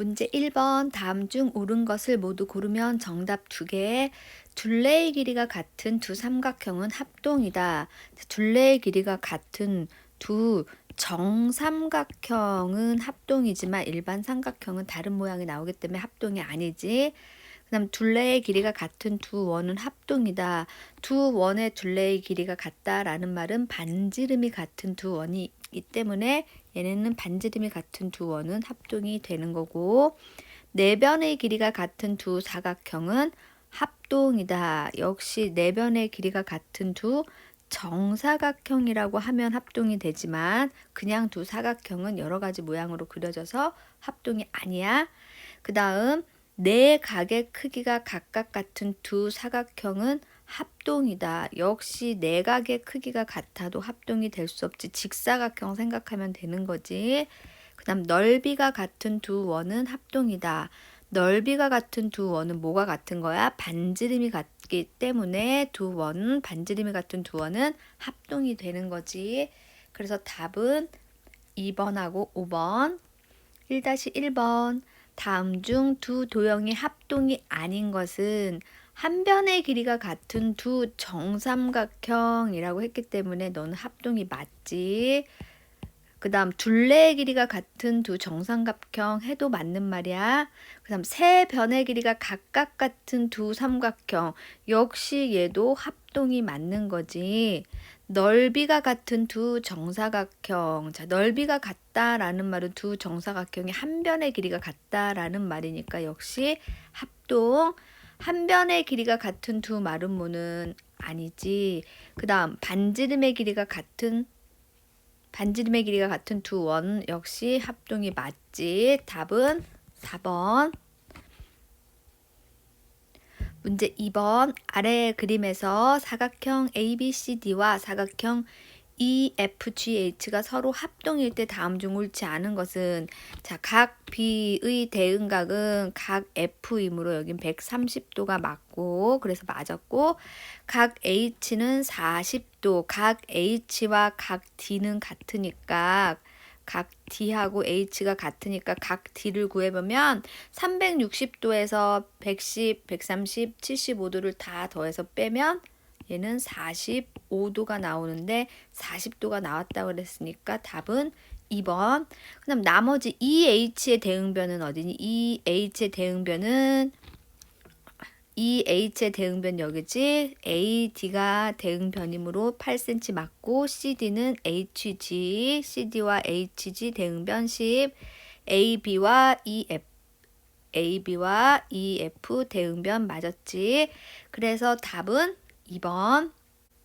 문제 1번 다음 중 옳은 것을 모두 고르면 정답 두 개. 둘레의 길이가 같은 두 삼각형은 합동이다. 둘레의 길이가 같은 두 정삼각형은 합동이지만 일반 삼각형은 다른 모양이 나오기 때문에 합동이 아니지. 그다음 둘레의 길이가 같은 두 원은 합동이다. 두 원의 둘레의 길이가 같다라는 말은 반지름이 같은 두 원이기 때문에 얘네는 반지름이 같은 두 원은 합동이 되는 거고 내변의 길이가 같은 두 사각형은 합동이다. 역시 내변의 길이가 같은 두 정사각형이라고 하면 합동이 되지만 그냥 두 사각형은 여러 가지 모양으로 그려져서 합동이 아니야. 그 다음 네 각의 크기가 각각 같은 두 사각형은 합동이다. 역시 네 각의 크기가 같아도 합동이 될 수 없지. 직사각형 생각하면 되는 거지. 그 다음 넓이가 같은 두 원은 합동이다. 넓이가 같은 두 원은 뭐가 같은 거야? 반지름이 같기 때문에 두 원은 반지름이 같은 두 원은 합동이 되는 거지. 그래서 답은 2번하고 5번. 1-1번. 다음 중 두 도형이 합동이 아닌 것은 한 변의 길이가 같은 두 정삼각형이라고 했기 때문에 너는 합동이 맞지. 그 다음 둘레의 길이가 같은 두 정삼각형 해도 맞는 말이야. 그 다음 세 변의 길이가 각각 같은 두 삼각형 역시 얘도 합동이 맞는 거지. 넓이가 같은 두 정사각형. 자, 넓이가 같다라는 말은 두 정사각형이 한 변의 길이가 같다라는 말이니까 역시 합동. 한 변의 길이가 같은 두 마름모는 아니지. 그 다음 반지름의 길이가 같은 반지름의 길이가 같은 두 원 역시 합동이 맞지. 답은 4번. 문제 2번 아래 그림에서 사각형 ABCD와 사각형 EFGH가 서로 합동일 때 다음 중 옳지 않은 것은 자, 각 B의 대응각은 각 F이므로 여긴 130도가 맞고 그래서 맞았고 각 H는 40도, 각 H와 각 D는 같으니까 각 D하고 H가 같으니까 각 D를 구해보면 360도에서 110, 130, 75도를 다 더해서 빼면 얘는 45도가 나오는데 40도가 나왔다고 그랬으니까 답은 2번. 그다음 나머지 EH의 대응변은 어디니? EH의 대응변은 EH의 대응변 여기지. AD가 대응변이므로 8cm 맞고 CD는 HG, CD와 HG 대응변 10, AB와 EF AB와 EF 대응변 맞았지. 그래서 답은 2번.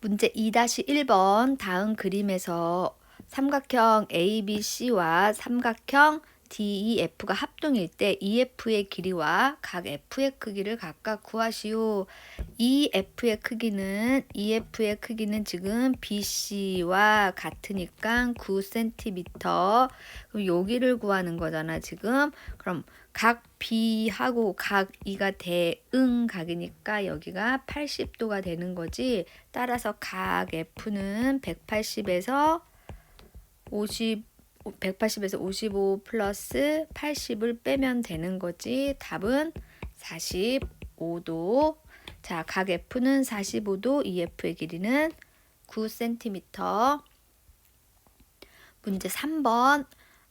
문제 2-1번 다음 그림에서 삼각형 ABC와 삼각형 DEF가 합동일 때 EF의 길이와 각 F의 크기를 각각 구하시오. EF의 크기는 EF의 크기는 지금 BC와 같으니까 9cm. 그럼 여기를 구하는 거잖아, 지금. 그럼 각 B하고 각 E가 대응 각이니까 여기가 80도가 되는 거지. 따라서 각 F는 180에서 50 180에서 55 플러스 80을 빼면 되는 거지. 답은 45도. 자, 각 F는 45도, EF의 길이는 9cm. 문제 3번.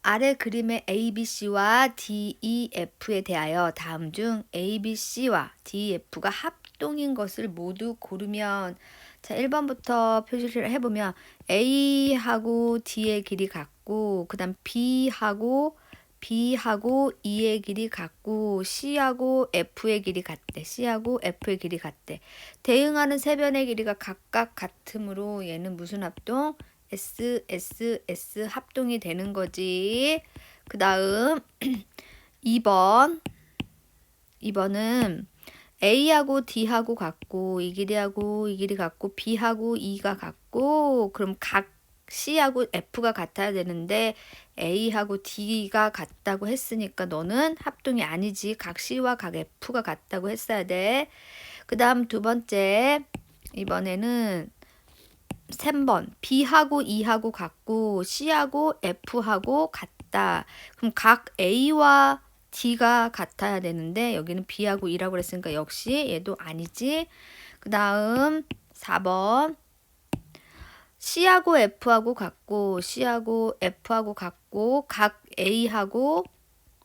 아래 그림의 ABC와 DEF에 대하여 다음 중 ABC와 DEF가 합동인 것을 모두 고르면 자, 1번부터 표시를 해보면 A하고 D의 길이 같고 그 다음 B하고 B하고 E의 길이 같고 C하고 F의 길이 같대. C하고 F의 길이 같대. 대응하는 세 변의 길이가 각각 같으므로 얘는 무슨 합동? S, S, S 합동이 되는 거지. 그 다음 2번 2번은 A하고 D하고 같고 이 길이하고 이 길이 같고 B하고 E가 같고 그럼 각 C하고 F가 같아야 되는데 A하고 D가 같다고 했으니까 너는 합동이 아니지. 각 C와 각 F가 같다고 했어야 돼. 그 다음 두 번째 이번에는 3번 B하고 E하고 같고 C하고 F하고 같다. 그럼 각 A와 D가 같아야 되는데 여기는 B하고 E라고 그랬으니까 역시 얘도 아니지. 그 다음 4번 C하고 F하고 같고 C하고 F하고 같고 각 A하고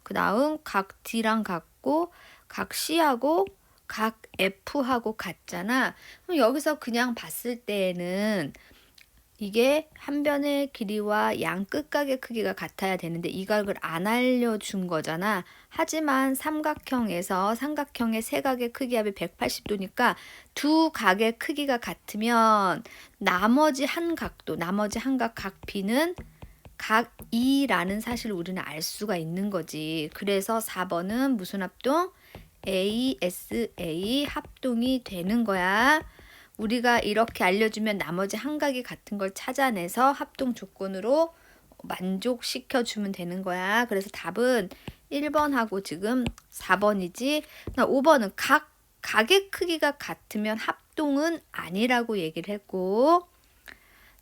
그 다음 각 D랑 같고 각 C하고 각 F하고 같잖아. 그럼 여기서 그냥 봤을 때에는 이게 한 변의 길이와 양 끝각의 크기가 같아야 되는데 이 각을 안 알려준 거잖아. 하지만 삼각형에서 삼각형의 세 각의 크기 합이 180도니까 두 각의 크기가 같으면 나머지 한 각도, 나머지 한 각각 B는 각 2라는 사실을 우리는 알 수가 있는 거지. 그래서 4번은 무슨 합동? ASA 합동이 되는 거야. 우리가 이렇게 알려주면 나머지 한 각이 같은 걸 찾아내서 합동 조건으로 만족시켜 주면 되는 거야. 그래서 답은 1번하고 지금 4번이지. 5번은 각 각의 크기가 같으면 합동은 아니라고 얘기를 했고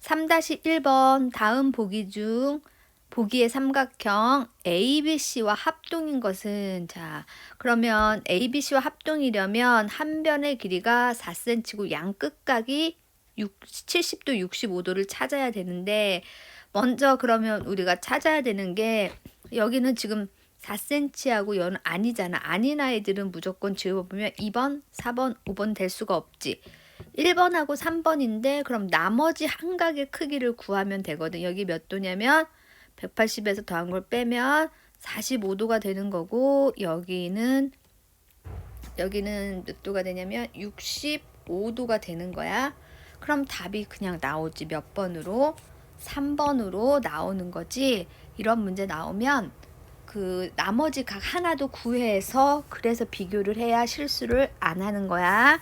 3-1번 다음 보기 중 보기의 삼각형 ABC와 합동인 것은 자 그러면 ABC와 합동이려면 한 변의 길이가 4cm고 양 끝각이 6, 70도 65도를 찾아야 되는데 먼저 그러면 우리가 찾아야 되는 게 여기는 지금 4cm하고 연 아니잖아. 아닌 아이들은 무조건 지워보면 2번, 4번, 5번 될 수가 없지. 1번하고 3번인데 그럼 나머지 한 각의 크기를 구하면 되거든. 여기 몇 도냐면 180에서 더한 걸 빼면 45도가 되는 거고 여기는 여기는 몇 도가 되냐면 65도가 되는 거야. 그럼 답이 그냥 나오지 몇 번으로 3번으로 나오는 거지. 이런 문제 나오면 그 나머지 각 하나도 구해서 그래서 비교를 해야 실수를 안 하는 거야.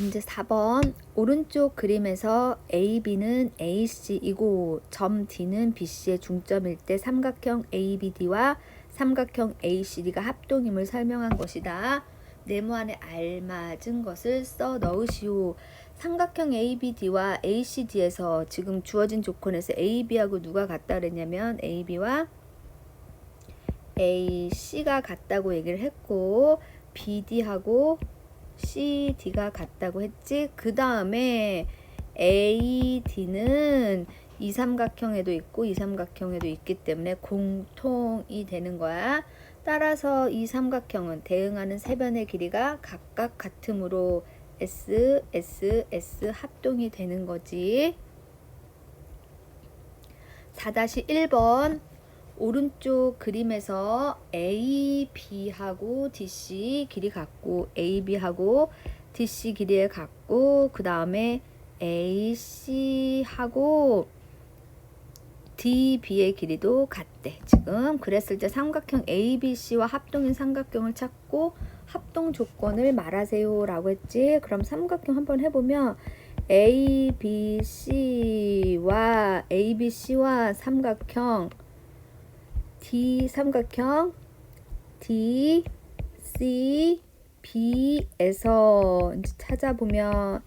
문제 4번 오른쪽 그림에서 AB는 AC이고 점 D는 BC의 중점일 때 삼각형 ABD와 삼각형 ACD가 합동임을 설명한 것이다. 네모 안에 알맞은 것을 써 넣으시오. 삼각형 ABD와 ACD에서 지금 주어진 조건에서 AB하고 누가 같다 그랬냐면 AB와 AC가 같다고 얘기를 했고 BD하고 CD가 같다고 했지. 그 다음에 AD는 이 삼각형에도 있고 이 삼각형에도 있기 때문에 공통이 되는 거야. 따라서 이 삼각형은 대응하는 세 변의 길이가 각각 같으므로 S, S, S 합동이 되는 거지. 4-1번 오른쪽 그림에서 AB하고 DC 길이 같고 AB하고 DC 길이에 같고 그 다음에 AC하고 DB의 길이도 같대. 지금 그랬을 때 삼각형 ABC와 합동인 삼각형을 찾고 합동 조건을 말하세요 라고 했지. 그럼 삼각형 한번 해보면 ABC와 ABC와 삼각형 D 삼각형 D C B에서 이제 찾아보면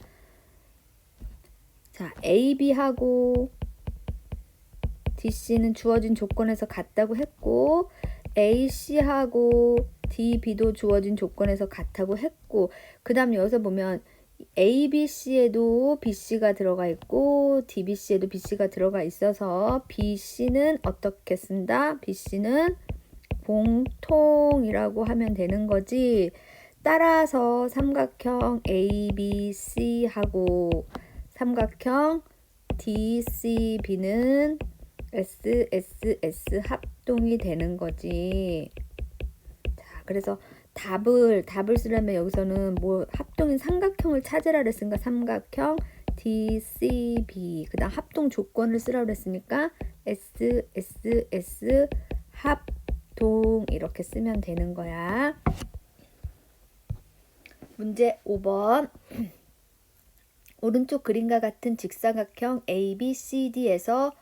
자 AB하고 DC는 주어진 조건에서 같다고 했고 AC하고 DB도 주어진 조건에서 같다고 했고 그 다음 여기서 보면 ABC에도 BC가 들어가 있고 DBC에도 BC가 들어가 있어서 BC는 어떻게 쓴다? BC는 공통이라고 하면 되는 거지. 따라서 삼각형 ABC하고 삼각형 DCB는 SSS 합동이 되는 거지. 자, 그래서 답을 답을 쓰려면 여기서는 뭐 합동인 삼각형을 찾으라 그랬으니까 삼각형 DCB 그다음 합동 조건을 쓰라 그랬으니까 SSS 합동 이렇게 쓰면 되는 거야. 문제 5번 오른쪽 그림과 같은 직사각형 ABCD에서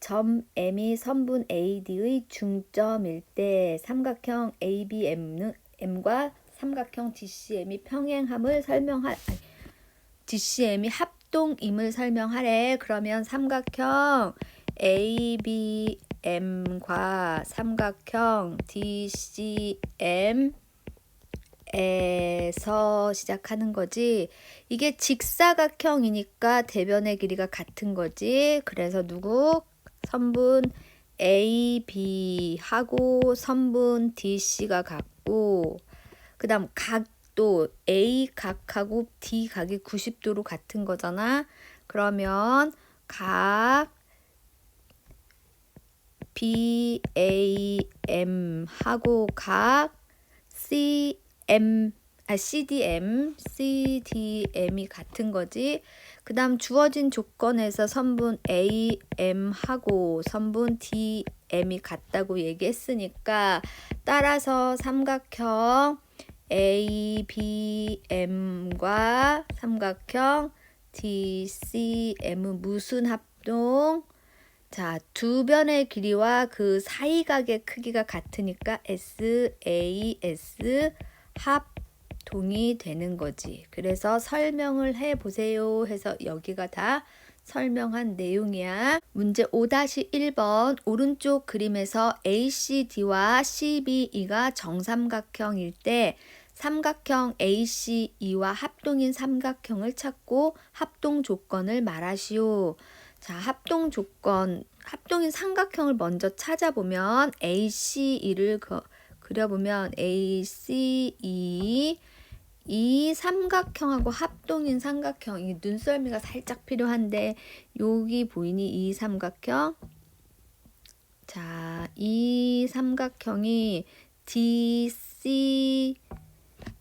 점 M이 선분 AD의 중점일 때 삼각형 ABM은 M과 삼각형 DCM이 평행함을 설명할 DCM이 합 합동임을 설명하래. 그러면 삼각형 ABM과 삼각형 DCM 에서 시작하는 거지. 이게 직사각형이니까 대변의 길이가 같은 거지. 그래서 누구? 선분 AB하고 선분 DC가 같고 그 다음 각도 A 각하고 D 각이 90도로 같은 거잖아. 그러면 각 BAM 하고 각 CM 아 CDM CDM이 같은 거지. 그 다음 주어진 조건에서 선분 AM하고 선분 DM이 같다고 얘기했으니까 따라서 삼각형 ABM과 삼각형 DCM은 무슨 합동? 자, 두 변의 길이와 그 사이각의 크기가 같으니까 SAS 합 동이 되는 거지. 그래서 설명을 해 보세요 해서 여기가 다 설명한 내용이야. 문제 5-1번 오른쪽 그림에서 ACD와 CBE가 정삼각형일 때 삼각형 ACE와 합동인 삼각형을 찾고 합동 조건을 말하시오. 자, 합동 조건, 합동인 삼각형을 먼저 찾아보면 ACE를 그, 그려보면 ACE 이 삼각형하고 합동인 삼각형 이 눈썰미가 살짝 필요한데 여기 보이니 이 삼각형 자, 이 삼각형이 DC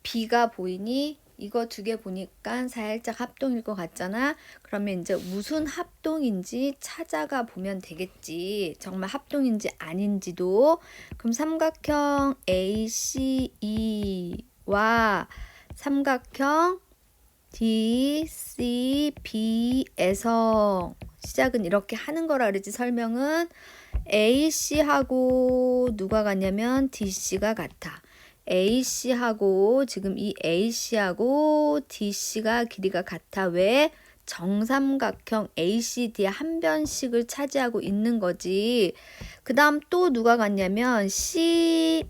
B가 보이니 이거 두 개 보니까 살짝 합동일 것 같잖아. 그러면 이제 무슨 합동인지 찾아가 보면 되겠지. 정말 합동인지 아닌지도. 그럼 삼각형 ACE와 삼각형 DCB에서 시작은 이렇게 하는 거라 그러지 설명은 AC하고 누가 같냐면 DC가 같아. AC하고 지금 이 AC하고 DC가 길이가 같아. 왜? 정삼각형 ACD의 한 변씩을 차지하고 있는 거지. 그 다음 또 누가 같냐면 CE하고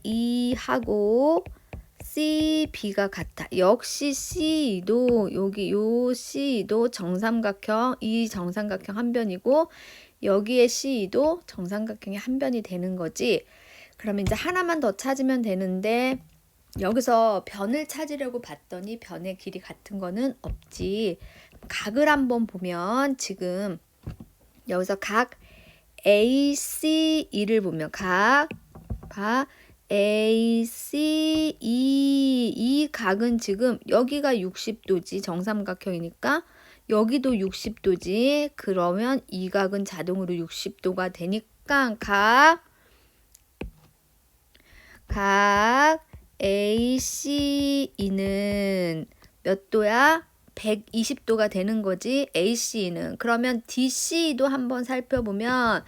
CB가 같아. 역시 C도 여기 요 C도 정삼각형 이 정삼각형 한 변이고 여기에 C도 정삼각형의 한 변이 되는 거지. 그러면 이제 하나만 더 찾으면 되는데 여기서 변을 찾으려고 봤더니 변의 길이 같은 거는 없지. 각을 한번 보면 지금 여기서 각 ACE를 보면 각 봐. ACE 이 각은 지금 여기가 60도지 정삼각형이니까 여기도 60도지 그러면 이 각은 자동으로 60도가 되니까 각 각 ACE는 몇 도야? 120도가 되는 거지. ACE는. 그러면 DC도 한번 살펴보면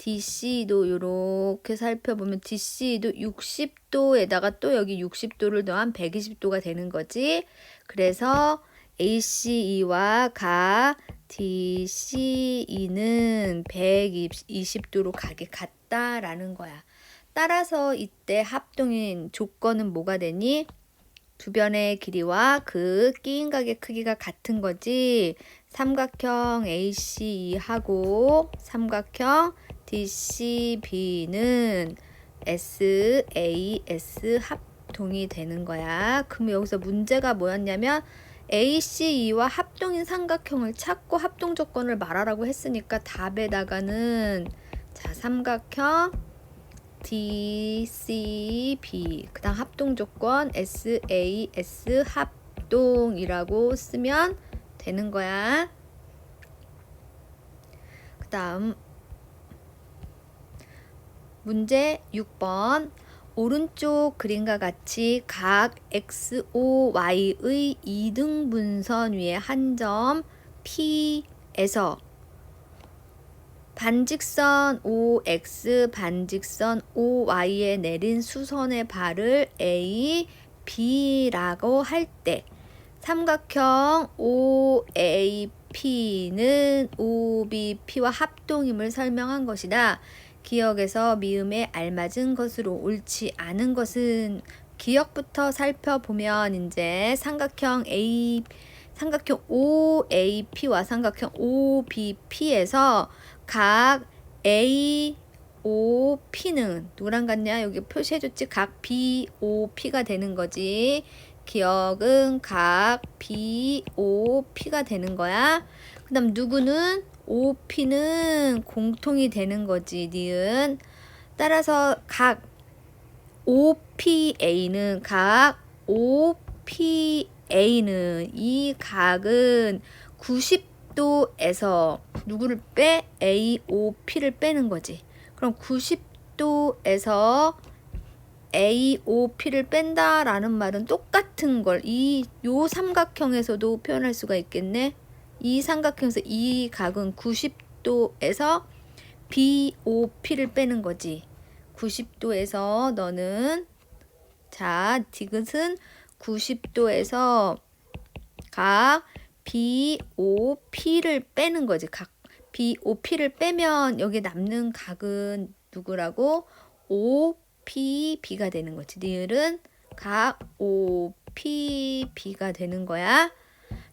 DC도 이렇게 살펴보면 DC도 60도에다가 또 여기 60도를 더한 120도가 되는 거지. 그래서 ACE와 각 DCE는 120도로 가게 같다라는 거야. 따라서 이때 합동인 조건은 뭐가 되니? 두 변의 길이와 그 끼인각의 크기가 같은 거지. 삼각형 ACE하고 삼각형 DCB는 SAS 합동이 되는 거야. 그럼 여기서 문제가 뭐였냐면 ACE와 합동인 삼각형을 찾고 합동 조건을 말하라고 했으니까 답에다가는 자 삼각형 DCB 그다음 합동 조건 SAS 합동이라고 쓰면 되는 거야. 그다음 문제 6번 오른쪽 그림과 같이 각 XOY의 이등분선 위에 한 점 P에서 반직선 OX 반직선 OY에 내린 수선의 발을 A, B라고 할 때 삼각형 OAB OP는 OBP와 합동임을 설명한 것이다. 기억에서 미음에 알맞은 것으로 옳지 않은 것은 기억부터 살펴보면 이제 삼각형 A 삼각형 OAP와 삼각형 OBP에서 각 A, O, P는 누구랑 같냐? 여기 표시해줬지? 각 B, O, P가 되는 거지. 기억은 각 B, O, P가 되는 거야. 그 다음 누구는 O, P는 공통이 되는 거지. 니은. 따라서 각 OPA는 각 OPA는 이 각은 90도에서 누구를 빼? AOP를 빼는 거지. 그럼 90도에서 AOP를 뺀다라는 말은 똑같은 걸 이 요 삼각형에서도 표현할 수가 있겠네. 이 삼각형에서 이 각은 90도에서 BOP를 빼는 거지. 90도에서 너는 자, 디귿은 90도에서 각 BOP를 빼는 거지. 각 BOP를 빼면 여기 남는 각은 누구라고? OPB가 되는 거지. 니을은 각 OPB가 되는 거야.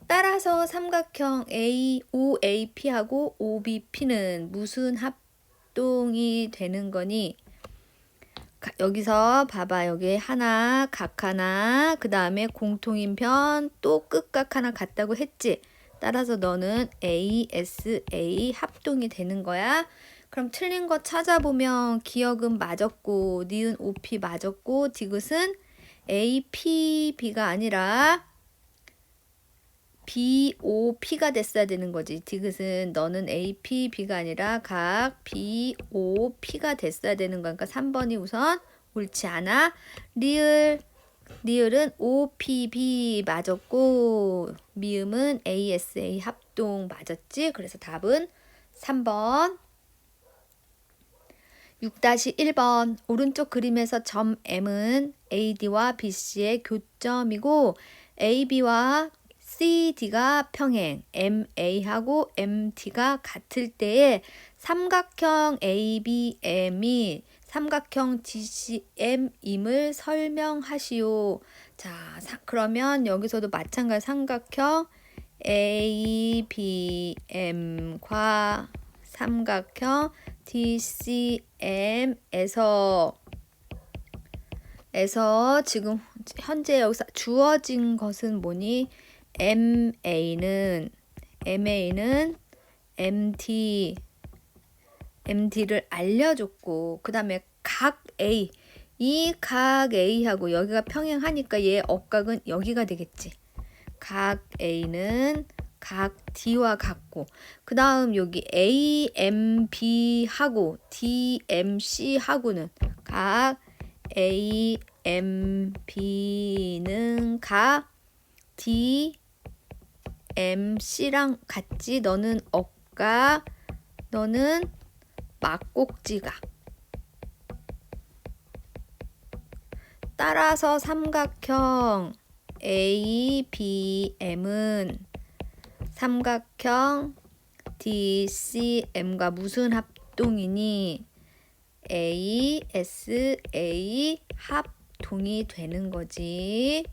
따라서 삼각형 A, OAP하고 OBP는 무슨 합동이 되는 거니? 가- 여기서 봐봐. 여기 하나 각 하나 그 다음에 공통인 편 또 끝각 하나 같다고 했지? 따라서 너는 A, S, A 합동이 되는 거야? 그럼 틀린 거 찾아보면 기억은 맞았고 니은 OP 맞았고 디귿은 A, P, B가 아니라 B, O, P가 됐어야 되는 거지. 디귿은 너는 A, P, B가 아니라 각 B, O, P가 됐어야 되는 거니까 3번이 우선 옳지 않아. 리을 리을은 O, P, B 맞았고 미음은 A, S, A 합동 맞았지. 그래서 답은 3번. 6-1번 오른쪽 그림에서 점 M은 AD와 BC의 교점이고 AB와 CD가 평행, MA하고 MT가 같을 때에 삼각형 ABM이 삼각형 DCM임을 설명하시오. 자, 사- 그러면 여기서도 마찬가지 삼각형 ABM과 삼각형 DCM에서 에서 지금 현재 여기서 주어진 것은 뭐니? MA는 MA는 MT MT를 알려줬고 그 다음에 각 A 이 각 A하고 여기가 평행하니까 얘 억각은 여기가 되겠지. 각 A는 각 D와 같고 그 다음 여기 AMB하고 DMC하고는 각 AMB는 각 DMC랑 같지 너는 억각 너는 막꼭지가 따라서 삼각형 ABM은 삼각형 DCM과 무슨 합동이니? ASA 합동이 되는 거지.